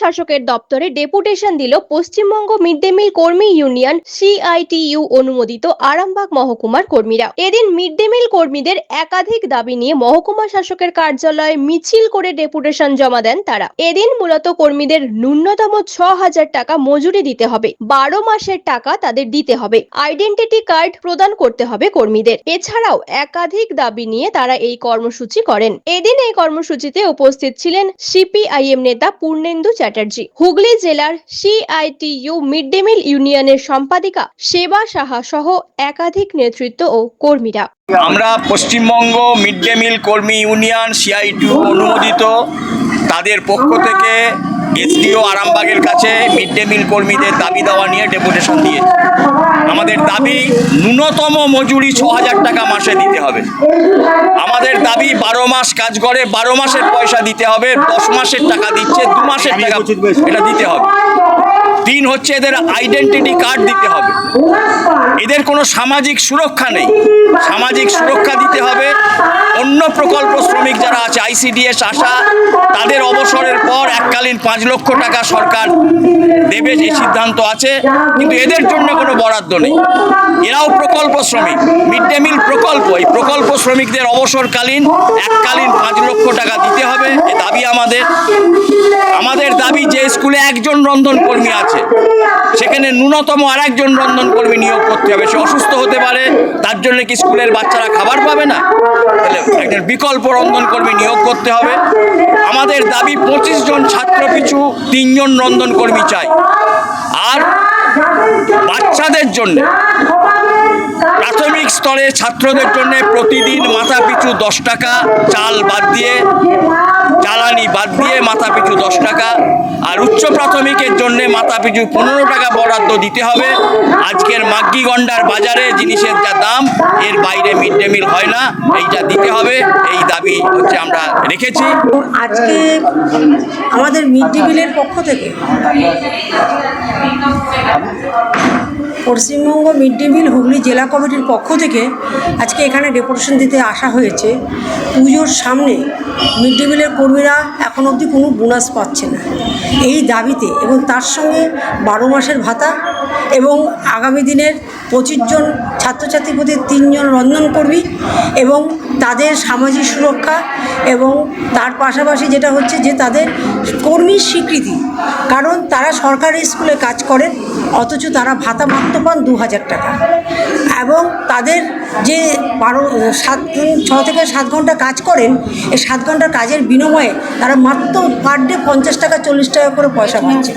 শাসকের দপ্তরে ডেপুটেশন দিল পশ্চিমবঙ্গ মিড ডে মিল কর্মী ইউনিয়ন সিআইটিইউ অনুমোদিত আরামবাগ মহকুমার কর্মীরা। এদিন মিড ডে মিল কর্মীদের একাধিক দাবি নিয়ে মহকুমা শাসকের কার্যালয়ে মিছিল করে ডেপুটেশন জমা দেন তারা। এদিন মূলত কর্মীদের ন্যূনতম ছ হাজার টাকা মজুরি দিতে হবে। বারো মাসের টাকা তাদের দিতে হবে। আইডেন্টিটি কার্ড প্রদান করতে হবে কর্মীদের। এছাড়াও একাধিক দাবি নিয়ে তারা এই কর্মসূচি করেন। এদিন এই কর্মসূচিতে উপস্থিত ছিলেন সিপিআইএম নেতা পূর্ণেন্দু চ্যাটার্জি। হুগলি জেলার সিআইটিইউ মিড ডে মিল ইউনিয়নের সম্পাদিকা সেবা সাহা সহ একাধিক নেতৃত্ব ও কর্মীরা। আমরা পশ্চিমবঙ্গ মিড ডে মিল কর্মী ইউনিয়ন সিআইটিউ অনুমোদিত। তাদের পক্ষ থেকে এসডিও আরামবাগের কাছে মিড ডে মিল কর্মীদের দাবি দেওয়া নিয়ে ডেপুটেশন দিয়ে আমাদের দাবি ন্যূনতম মজুরি ছ হাজার টাকা মাসে দিতে হবে। আমাদের দাবি বারো মাস কাজ করে, বারো মাসের পয়সা দিতে হবে, দশ মাসের টাকা দিচ্ছে, দু মাসের টাকা এটা দিতে হবে। তিন হচ্ছে এদের আইডেন্টিটি কার্ড দিতে হবে। এদের কোনো সামাজিক সুরক্ষা নেই। সামাজিক সুরক্ষা দিতে হবে। অন্য প্রকল্প শ্রমিক যারা আছে আইসিডিএস আশা, তাদের অবসরের পর এককালীন পাঁচ লক্ষ টাকা সরকার দেবে যে সিদ্ধান্ত আছে, কিন্তু এদের জন্য কোনো বরাদ্দ নেই। এরাও প্রকল্প শ্রমিক। মিড ডে মিল প্রকল্প, এই প্রকল্প শ্রমিকদের অবসরকালীন এককালীন পাঁচ লক্ষ টাকা দিতে হবে, এ দাবি আমাদের। আমাদের দাবি যে স্কুলে একজন রন্ধন কর্মী আছে, সেখানে ন্যূনতম আর একজন রন্ধন কর্মী নিয়োগ করতে হবে। সে অসুস্থ হতে পারে, তার জন্য কি স্কুলের বাচ্চারা খাবার পাবে না? তাহলে একজন বিকল্প রন্ধন কর্মী নিয়োগ করতে হবে। আমাদের দাবি পঁচিশ জন ছাত্র পিছু তিনজন রন্ধন কর্মী চাই। আর বাচ্চাদের জন্য, প্রাথমিক স্তরে ছাত্রদের জন্য প্রতিদিন মাথা পিছু দশ টাকা, চাল বাদ দিয়ে জ্বালানি বাদ দিয়ে মাথা পিছু দশ টাকা, আর উচ্চ প্রাথমিকের জন্য মাথা পিছু পনেরো টাকা বরাদ্দ দিতে হবে। আজকের মাগ্গি গন্ডার বাজারে জিনিসের যা দাম, এর বাইরে মিড ডে মিল হয় না, এইটা দিতে হবে। এই দাবি হচ্ছে আমরা রেখেছি। আজকে আমাদের মিড ডে মিলের পক্ষ থেকে Paschimbanga mid day meal Hooghly জেলা কমিটির পক্ষ থেকে আজকে এখানে ডেপুটেশন দিতে আসা হয়েছে। পুজোর সামনে মিড ডে মিলের কর্মীরা এখন অবধি কোনো বোনাস পাচ্ছে না। এই দাবিতে এবং তার সঙ্গে বারো মাসের ভাতা এবং আগামী দিনের পঁচিশ জন ছাত্রছাত্রীর প্রতি তিনজন রন্ধনকর্মী এবং তাদের সামাজিক সুরক্ষা এবং তার পাশাপাশি যেটা হচ্ছে যে তাদের কর্মীর স্বীকৃতি। কারণ তারা সরকারি স্কুলে কাজ করেন, অথচ তারা ভাতা মাত্র পান দু হাজার টাকা। এবং তাদের যে বারো, সাত, ছ থেকে সাত ঘণ্টা কাজ করেন, এই সাত ঘণ্টার কাজের বিনিময়ে তারা মাত্র পার ডে পঞ্চাশ টাকা, চল্লিশ টাকা করে পয়সা পাচ্ছে।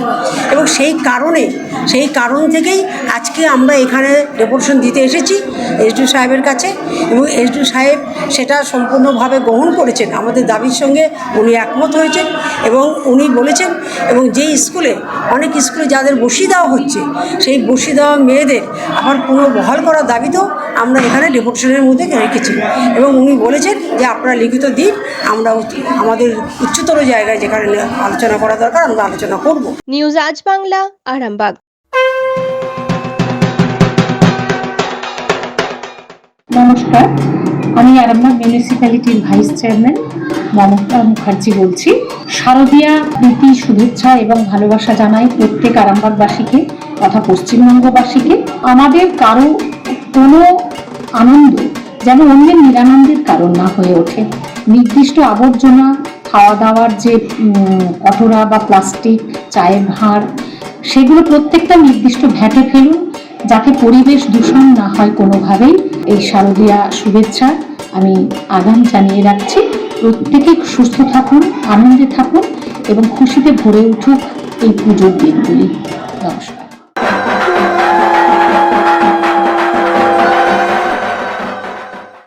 এবং সেই কারণে, সেই কারণ থেকেই আজকে আমরা এখানে ডেপুটেশন দিতে এসেছি এসডিও সাহেবের কাছে। এবং এসডিও সাহেব সেটা সম্পূর্ণভাবে গ্রহণ করেছেন। আমাদের দাবির সঙ্গে উনি একমত হয়েছেন এবং উনি বলেছেন, এবং যেই স্কুলে, অনেক স্কুলে যাদের বসিয়ে দেওয়া হচ্ছে, সেই বসিয়ে দেওয়া মেয়েদের আবার কোনো বহাল করার দাবিতেও আমরা এখানে ডেপুটেশনের মধ্যে রেখেছি। এবং উনি বলেছেন যে আপনারা লিখিত দিন আমরা আমাদের উচ্চতর জায়গায় যেখানে আলোচনা করা দরকার আমরা আলোচনা করব। নিউজ আজ বাংলা আরামবাগ নমস্কার আমি আরামবাগ মিউনিসিপ্যালিটির ভাইস চেয়ারম্যান মমতা মুখার্জি বলছি। শারদীয়া প্রীতি শুভেচ্ছা এবং ভালোবাসা জানাই প্রত্যেক আরামবাগবাসীকে তথা পশ্চিমবঙ্গবাসীকে। আমাদের কারও কোনো আনন্দ যেন অন্যের নিরানন্দের কারণ না হয়ে ওঠে। নির্দিষ্ট আবর্জনা খাওয়া দাওয়ার যে কটোরা বা প্লাস্টিক চায়ের ভাঁড় সেগুলো প্রত্যেকটা নির্দিষ্ট ভ্যাটে ফেলুন যাতে পরিবেশ দূষণ না হয় কোনোভাবেই। এই শারদীয়া শুভেচ্ছা আমি আগাম জানিয়ে রাখছি। প্রত্যেকে সুস্থ থাকুন, আনন্দে থাকুন এবং খুশিতে ভরে উঠুক এই পুজোর দিনগুলি।